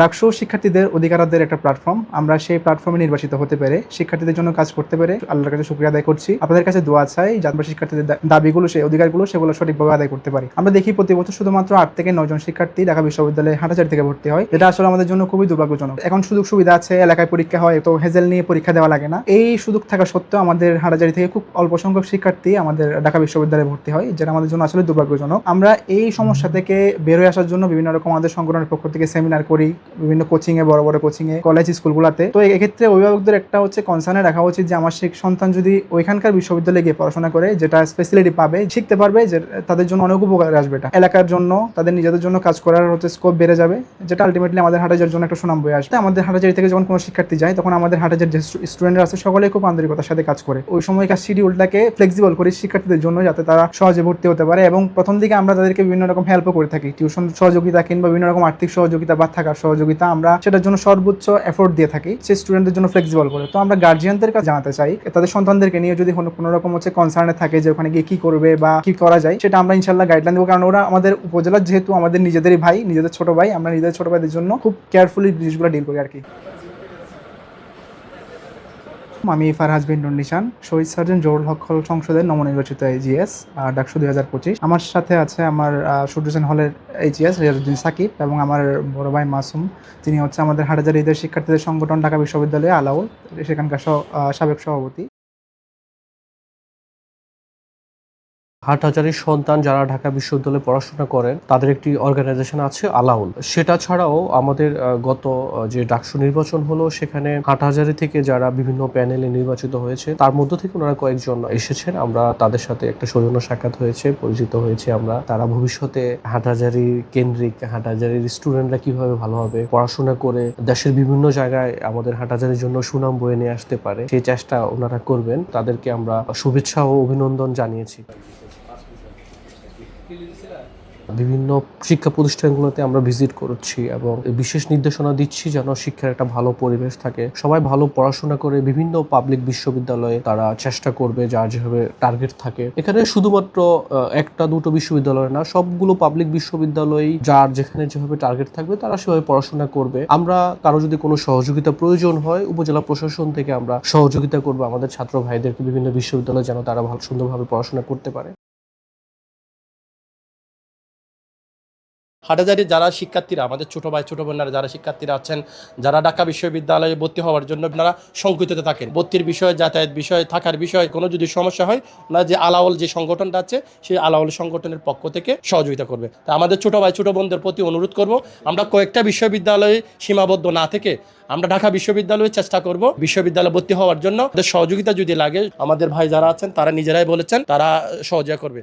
ডাকসু শিক্ষার্থীদের অধিকারাদের একটা প্ল্যাটফর্ম আমরা সেই প্ল্যাটফর্মে নির্বাচিত হতে পেরে শিক্ষার্থীদের জন্য কাজ করতে পেরে আল্লাহর কাছে শুক্রিয়া আদায় করছি। আপনাদের কাছে দোয়া চাই যাতে শিক্ষার্থীদের দাবিগুলো, সেই অধিকারগুলো, সেগুলো সঠিকভাবে আদায় করতে পারি। আমরা দেখি প্রতি বছর শুধুমাত্র আট থেকে নয় জন শিক্ষার্থী ঢাকা বিশ্ববিদ্যালয়ে হাটাচারি থেকে ভর্তি হয়। এটা আসলে আমাদের জন্য খুবই দুর্ভাগ্যজনক। এখন সুযোগ সুবিধা আছে, এলাকায় পরীক্ষা হয়, তো হেজেল নিয়ে পরীক্ষা দেওয়া লাগে না। এই সুযোগ থাকা সত্ত্বেও আমাদের হাটাচারি থেকে খুব অল্প সংখ্যক শিক্ষার্থী আমাদের ঢাকা বিশ্ববিদ্যালয়ে ভর্তি হয়, যেটা আমাদের জন্য আসলে দুর্ভাগ্যজনক। আমরা এই সমস্যা থেকে বের হয়ে আসার জন্য বিভিন্ন রকম আমাদের সংগঠনের পক্ষ থেকে সেমিনার করি বিভিন্ন কোচিংয়ে বড় বড় কোচিংয়ে কলেজ স্কুলগুলোতে তো এক্ষেত্রে অভিভাবকদের একটা হচ্ছে কনসার্নে রাখা উচিত যে, আমার শিখ সন্তান যদি ওইখানকার বিশ্ববিদ্যালয়ে গিয়ে পড়াশোনা করে, যেটা স্পেশালিটি পাবে, শিখতে পারবে, যে তাদের জন্য অনেক উপকার আসবে এটা। এলাকার জন্য, তাদের নিজেদের জন্য কাজ করার হচ্ছে স্কোপ বেড়ে যাবে, যেটা আলটিমেটলি আমাদের হাটাজার জন্য একটা সুনাম বয়ে আসবে। আমাদের হাটাজারি থেকে যখন কোনো শিক্ষার্থী যায়, তখন আমাদের হাটাজার যে স্টুডেন্টরা আছে, সকলেই খুব আন্তরিকতার সাথে কাজ করে। ওই সময়কার শিডিউলটাকে ফ্লেক্সিবল করি শিক্ষার্থীদের জন্য, যাতে তারা সহজে ভর্তি হতে পারে এবং প্রথম দিকে আমরা তাদেরকে বিভিন্ন রকম হেল্পও করে থাকি। টিউশন সহযোগিতা কিংবা বিভিন্ন রকম আর্থিক সহযোগিতা বা থাকার সহযোগিতা। আমরা সেটার জন্য সর্বোচ্চ এফোর্ট দিয়ে থাকি, সে স্টুডেন্টদের জন্য ফ্লেক্সিবল করে। তো আমরা গার্জিয়ানদের কাছে জানাতে চাই, তাদের সন্তানদেরকে নিয়ে যদি কোনো কোনো রকম হচ্ছে কনসার্নে থাকে যে ওখানে গিয়ে কি করবে বা কি করা যায়, সেটা আমরা ইনশাল্লাহ গাইডলাইন দেবো। কারণ ওরা আমাদের উপজেলার যেহেতু আমাদের নিজেদেরই ভাই, নিজেদের ছোট ভাই, আমরা নিজেদের ছোট ভাইদের জন্য খুব কেয়ারফুলি জিনিসগুলো ডিল করি আর কি। আমি ফারহাজ হাজবেন্ড নিশান শহীদ সার্জন জোর হক হল সংসদের নবনির্বাচিত এজিএস ডাকশো দুই হাজার পঁচিশ। আমার সাথে আছে আমার সূর্যসেন হলের এইচএস রিয়াজুদ্দিন সাকিব এবং আমার বড় ভাই মাসুম। তিনি হচ্ছে আমাদের হাটাজার ঈদের শিক্ষার্থীদের সংগঠন, ঢাকা বিশ্ববিদ্যালয়ে, আলাউল, সেখানকার সাবেক সভাপতি। হাটহাজারির সন্তান যারা ঢাকা বিশ্ববিদ্যালয়ে পড়াশোনা করেন, তাদের একটি অর্গানাইজেশন আছে আলাউল। সেটা ছাড়াও আমাদের গত যে ডাকসু নির্বাচন হলো, সেখানে হাটহাজারি থেকে যারা বিভিন্ন প্যানেলে নির্বাচিত হয়েছে, তার মধ্য থেকে ওনারা কয়েকজন এসেছেন। আমরা তাদের সাথে একটা সৌজন্য সাক্ষাৎ হয়েছে, পরিচিত হয়েছে আমরা। তারা ভবিষ্যতে হাটহাজারি কেন্দ্রিক হাটহাজারির স্টুডেন্টরা কীভাবে ভালোভাবে পড়াশোনা করে, দেশের বিভিন্ন জায়গায় আমাদের হাটহাজারির জন্য সুনাম বয়ে নিয়ে আসতে পারে, সেই চেষ্টা ওনারা করবেন। তাদেরকে আমরা শুভেচ্ছা ও অভিনন্দন জানিয়েছি। বিভিন্ন শিক্ষা প্রতিষ্ঠানগুলোতে আমরা ভিজিট করছি এবং বিশেষ নির্দেশনা দিচ্ছি যেন শিক্ষার একটা ভালো পরিবেশ থাকে। সবাই ভালো পড়াশোনা করে বিভিন্ন পাবলিক বিশ্ববিদ্যালয়ে তারা চেষ্টা করবে যার যেভাবে টার্গেট থাকে। এখানে শুধুমাত্র একটা দুটো বিশ্ববিদ্যালয় না, সবগুলো পাবলিক বিশ্ববিদ্যালয় যার যেখানে যেভাবে টার্গেট থাকবে তারা সেভাবে পড়াশোনা করবে। আমরা কারও যদি কোনো সহযোগিতা প্রয়োজন হয়, উপজেলা প্রশাসন থেকে আমরা সহযোগিতা করব। আমাদের ছাত্র ভাইদেরকে বিভিন্ন বিশ্ববিদ্যালয়ে যেন তারা ভালো, সুন্দরভাবে পড়াশোনা করতে পারে। হাটাজারির যারা শিক্ষার্থীরা, আমাদের ছোট ভাই, ছোট বোনেরা যারা শিক্ষার্থীরা আছেন, যারা ঢাকা বিশ্ববিদ্যালয়ে ভর্তি হওয়ার জন্য আপনারা শঙ্কিততে থাকেন। ভর্তির বিষয়ে, যাতায়াত বিষয়ে, থাকার বিষয়ে, কোনো যদি সমস্যা হয় ওনারা যে আলাওল যে সংগঠনটা আছে, সেই আলাওল সংগঠনের পক্ষ থেকে সহযোগিতা করবে। তা আমাদের ছোট ভাই, ছোটো বোনদের প্রতি অনুরোধ করব, আমরা কয়েকটা বিশ্ববিদ্যালয়ে সীমাবদ্ধ না থেকে আমরা ঢাকা বিশ্ববিদ্যালয়ে চেষ্টা করব বিশ্ববিদ্যালয়ে ভর্তি হওয়ার জন্য। সহযোগিতা যদি লাগে, আমাদের ভাই যারা আছেন, তারা নিজেরাই বলেছেন, তারা সহযোগিতা করবে।